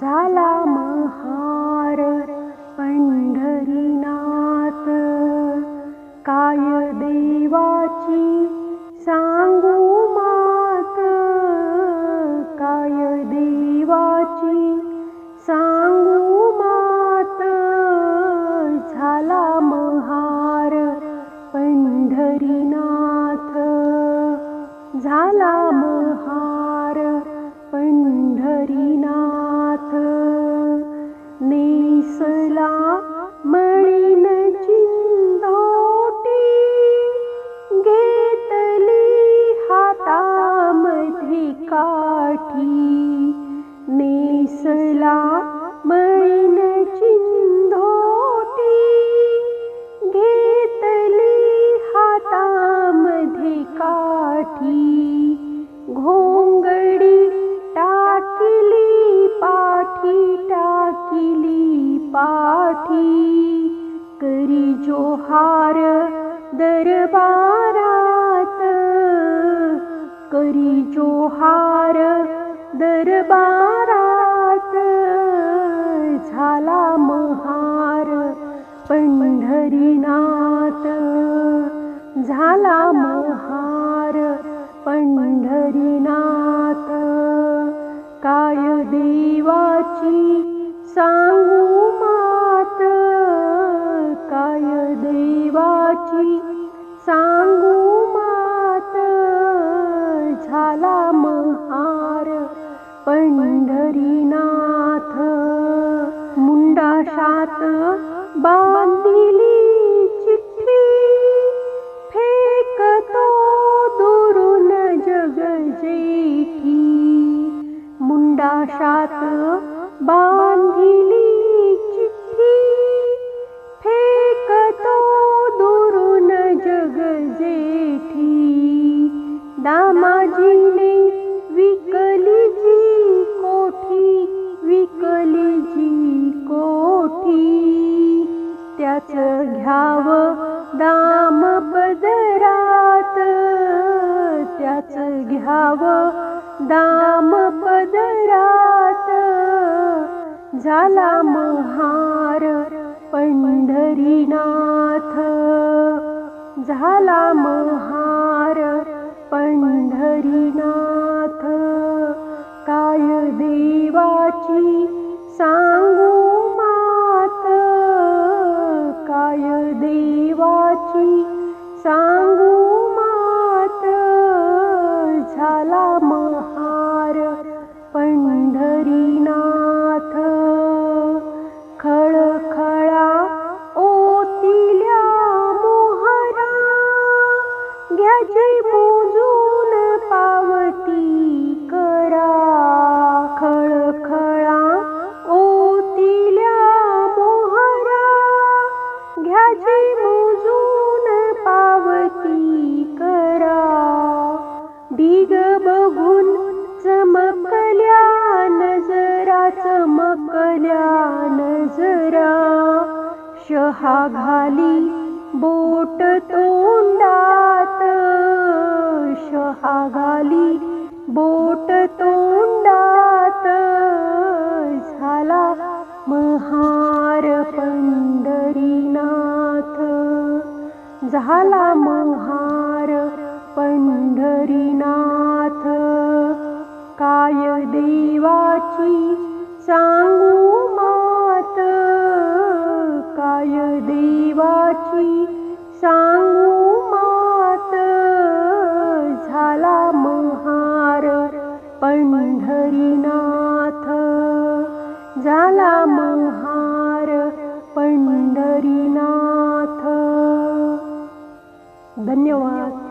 झाला महार पंढरीनाथ. काय देवाची सांगू मात? काय देवाची सांगू मात? झाला महार पंढरीनाथ. झाला महार पंढरीनाथ. 水浪 दरबारात करी जोहार दरबारात झाला महार पंढरीनाथ झाला महार महार पंढरीनाथ. मुंडाशात बांधिली चिठ्ठी. फेकतो दुरून जग जेठी मुंडाशात बांधिली चिठ्ठी. फेकतो दुरून जग जेठी दामाजीने घ्याव दाम पदरात त्याच घ्याव दाम पदरात. झाला महार पंढरीनाथ झाला महार पंढरीनाथ. काय देवाची सा सांगू मात झाला महार पंढरीनाथ. खळखळा ओतिल्या मोहरा घ्याची मोजून पावती. शहा घाली बोट तोंडात. शहा घाली बोट तोंडात. झाला महार पंढरीनाथ. झाला महार पंढरीनाथ. काय देवाची सांगू काय देवाची सांगू महार पंढरीनाथ. झाला महार पंढरीनाथ. धन्यवाद.